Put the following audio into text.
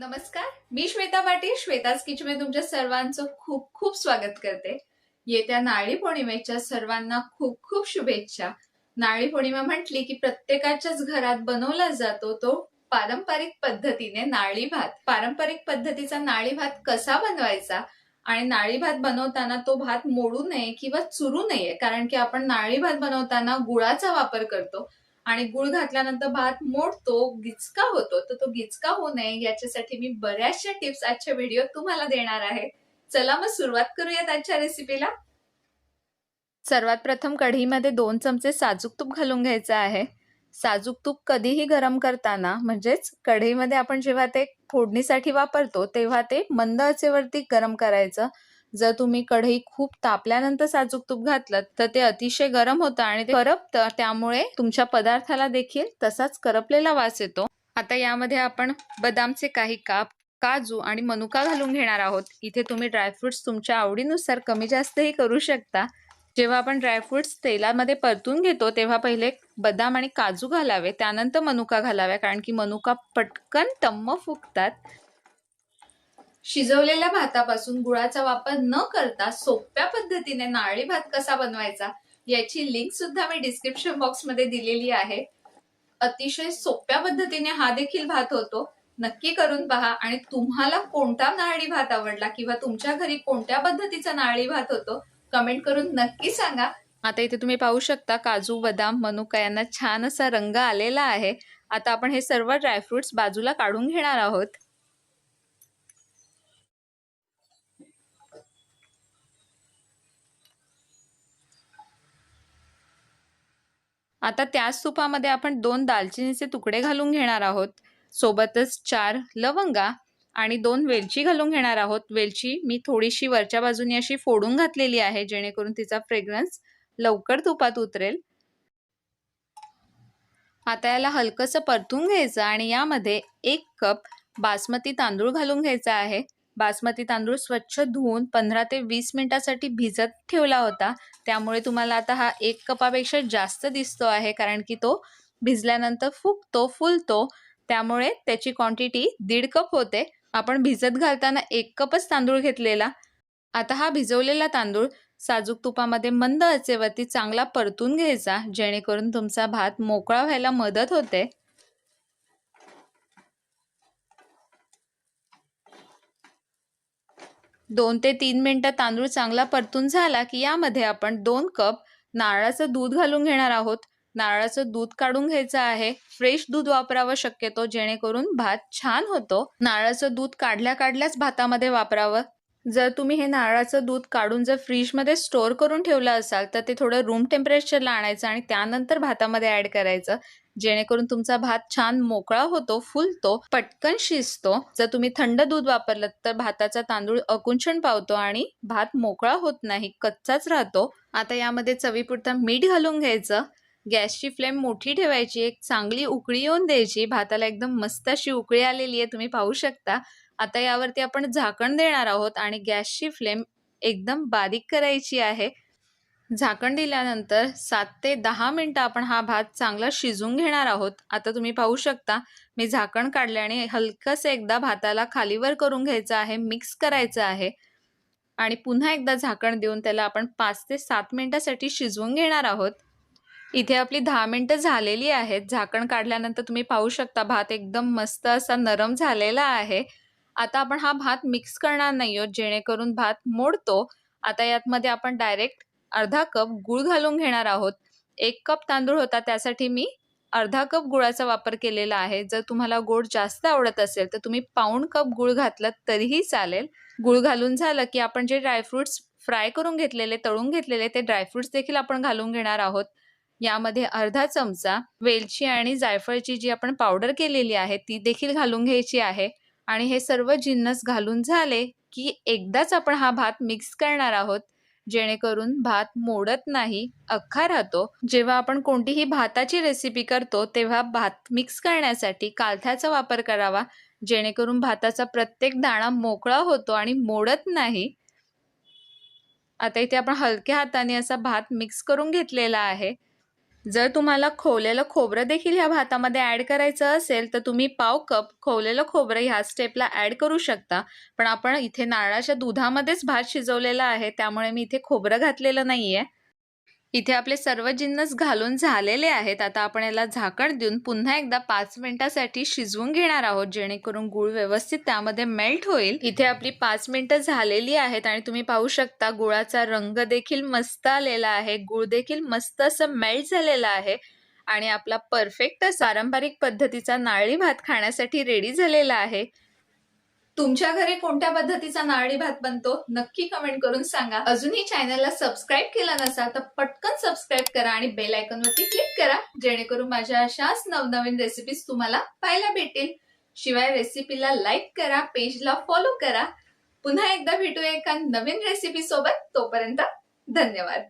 नमस्कार मी श्वेता पाटील श्वेताज किचनमध्ये तुमच्या सर्वांचं खूप खूप स्वागत करते. येत्या नारळी पौर्णिमेच्या सर्वांना खूप खूप शुभेच्छा. नारळी पौर्णिमा म्हटली की प्रत्येकाच्याच घरात बनवला जातो तो पारंपरिक पद्धतीने नारळी भात. पारंपरिक पद्धतीचा नारळी भात कसा बनवायचा? आणि नारळी भात बनवताना तो भात मोडू नये किंवा चुरू नये? कारण की आपण नारळी भात बनवताना गुळाचा वापर करतो. आणि गुळ घातल्यानंतर भात मोडतो गिचका होतो तर तो गिचका होऊ नये याच्यासाठी मी बऱ्याचशा टिप्स आजच्या व्हिडिओ तुम्हाला देणार आहे. चला मग सुरुवात करूयात आजच्या रेसिपीला सर्वात प्रथम कढईमध्ये दोन चमचे साजूक तूप घालून घ्यायचं आहे. साजूक तूप कधीही गरम करताना म्हणजेच कढईमध्ये आपण जेव्हा ते फोडणीसाठी वापरतो तेव्हा ते मंद आचेवरती गरम करायचं. जर तुम्ही कढई खूप तापल्यानंतर साजूक तूप घातलं तर ते अतिशय गरम होतं आणि ते करपतं. त्यामुळे तुमच्या पदार्थाला देखील तसाच करपलेला वास येतो. आता यामध्ये आपण बदामचे काही काप काजू आणि मनुका घालून घेणार आहोत. इथे तुम्ही ड्रायफ्रुट्स तुमच्या आवडीनुसार कमी जास्तही करू शकता. जेव्हा आपण ड्रायफ्रुट्स तेलामध्ये परतून घेतो तेव्हा पहिले बदाम आणि काजू घालावे त्यानंतर मनुका घालाव्या कारण की मनुका पटकन तम्म फुगतात. शिजवलेल्या भातापासून गुळाचा वापर न करता सोप्या पद्धतीने नारळी भात कसा बनवायचा याची लिंक सुद्धा मी डिस्क्रिप्शन बॉक्समध्ये दिलेली आहे. अतिशय सोप्या पद्धतीने हा देखील भात होतो. नक्की करून पहा. आणि तुम्हाला कोणता नारळी भात आवडला किंवा तुमच्या घरी कोणत्या पद्धतीचा नारळी भात होतो कमेंट करून नक्की सांगा. आता इथे तुम्ही पाहू शकता काजू बदाम मनुका यांना छान असा रंग आलेला आहे. आता आपण हे सर्व ड्रायफ्रुट्स बाजूला काढून घेणार आहोत. आता त्याच तुपामध्ये आपण दोन दालचिनीचे तुकडे घालून घेणार आहोत. सोबतच चार लवंगा आणि दोन वेलची घालून घेणार आहोत. वेलची मी थोडीशी वरच्या बाजूने अशी फोडून घातलेली आहे जेणेकरून तिचा फ्रेग्रन्स लवकर तुपात उतरेल. आता याला हलकंसं परतून घ्यायचं आणि यामध्ये एक कप बासमती तांदूळ घालून घ्यायचा आहे. बासमती तांदूळ स्वच्छ धुवून पंधरा ते वीस मिनिटासाठी भिजत ठेवला होता. त्यामुळे तुम्हाला आता हा एक कपापेक्षा जास्त दिसतो आहे कारण की तो भिजल्यानंतर फुगतो फुलतो. त्यामुळे त्याची क्वांटिटी दीड कप होते. आपण भिजत घालताना एक कपच तांदूळ घेतलेला. आता हा भिजवलेला तांदूळ साजूक तुपामध्ये मंद आचेवरती चांगला परतून घ्यायचा जेणेकरून तुमचा भात मोकळा व्हायला मदत होते. दोन ते तीन मिनिटं तांदूळ चांगला परतून झाला की यामध्ये आपण दोन कप नारळाचं दूध घालून घेणार आहोत. नारळाचं दूध काढून घ्यायचं आहे. फ्रेश दूध वापरावं शक्यतो जेणेकरून भात छान होतो. नारळाचं दूध काढल्या काढल्याच भातामध्ये वापरावं. जर तुम्ही हे नारळाचं दूध काढून जर फ्रीजमध्ये स्टोअर करून ठेवलं असाल तर ते थोडं रूम टेम्परेचरला आणायचं आणि त्यानंतर भातामध्ये ॲड करायचं. जेणेकरून तुमचा भात छान मोकळा होतो फुलतो पटकन शिजतो. जर तुम्ही थंड दूध वापरलं तर भाताचा तांदूळ अकुंचन पावतो आणि भात मोकळा होत नाही कच्चाच राहतो. आता यामध्ये चवीपुरता मीठ घालून घ्यायचं. गॅसची फ्लेम मोठी ठेवायची एक चांगली उकळी येऊन द्यायची. भाताला एकदम मस्त अशी उकळी आलेली आहे तुम्ही पाहू शकता. आता यावरती आपण झाकण देणार आहोत आणि गॅसची फ्लेम एकदम बारीक करायची आहे. झाकण दिल्यानंतर सात ते दहा मिनटं आपण हा भात चांगला शिजून घेणार आहोत. आता तुम्ही पाहू शकता मी झाकण काढले आणि हलकंसं एकदा भाताला खालीवर करून घ्यायचं आहे मिक्स करायचं आहे. आणि पुन्हा एकदा झाकण देऊन त्याला आपण पाच ते सात मिनटासाठी शिजवून घेणार आहोत. इथे आपली दहा मिनटं झालेली आहेत. झाकण काढल्यानंतर तुम्ही पाहू शकता भात एकदम मस्त असा नरम झालेला आहे. आता आपण हा भात मिक्स करणार नाही आहोत जेणेकरून भात मोडतो. आता यातमध्ये आपण डायरेक्ट अर्धा कप गूळ घालून घेणार आहोत. एक कप तांदूळ होता त्यासाठी मी अर्धा कप गुळाचा वापर केलेला आहे. जर तुम्हाला गोड जास्त आवडत असेल तर तुम्ही पाऊण कप गुळ घातलं तरीही चालेल. गुळ घालून झालं की आपण जे ड्रायफ्रुट्स फ्राय करून घेतलेले तळून घेतलेले ते ड्रायफ्रुट्स देखील आपण घालून घेणार आहोत. यामध्ये अर्धा चमचा वेलची आणि जायफळची जी आपण पावडर केलेली आहे ती देखील घालून घ्यायची आहे. आणि हे सर्व जिन्नस घालून झाले की एकदाच आपण हा भात मिक्स करणार आहोत. जेणेकरून भात मोडत नाही अख्खा राहतो. जेव्हा आपण कोणतीही भाताची रेसिपी करतो तेव्हा भात मिक्स करण्यासाठी कालथ्याचा वापर करावा. जेणेकरून भाताचा प्रत्येक दाणा मोकळा होतो आणि मोडत नाही. आता इथे आपण हलक्या हाताने असा भात मिक्स करून घेतलेला आहे. जर तुम्हाला खोवलेलं खोबरं देखील ह्या भातामध्ये ॲड करायचं असेल तर तुम्ही पाव कप खोवलेलं खोबरं ह्या स्टेपला ॲड करू शकता. पण आपण इथे नारळाच्या दुधामध्येच भात शिजवलेला आहे त्यामुळे मी इथे खोबरं घातलेलं नाही आहे इथे आपले सर्व जिन्नस घालून झालेले आहेत. आता आपण याला झाकण देऊन पुन्हा एकदा पाच मिनिटासाठी शिजवून घेणार आहोत. जेणेकरून गुळ व्यवस्थित त्यामध्ये मेल्ट होईल. इथे आपली पाच मिनिटं झालेली आहेत आणि तुम्ही पाहू शकता गुळाचा रंग देखील मस्त आलेला आहे. गुळ देखील मस्त असं मेल्ट झालेला आहे. आणि आपला परफेक्ट पारंपरिक पद्धतीचा नाळी भात खाण्यासाठी रेडी झालेला आहे. तुमच्या घरी कोणत्या पद्धतीचा नारळी भात बनतो नक्की कमेंट करून सांगा. अजूनही चॅनलला सबस्क्राईब केला नसा तर पटकन सबस्क्राईब करा आणि बेल आयकॉन वरती क्लिक करा जेणेकरून माझ्या अशाच नवनवीन रेसिपीज तुम्हाला पाहायला भेटेल शिवाय रेसिपीला लाईक करा पेजला फॉलो करा. पुन्हा एकदा भेटूया एका नवीन रेसिपी सोबत. तोपर्यंत धन्यवाद.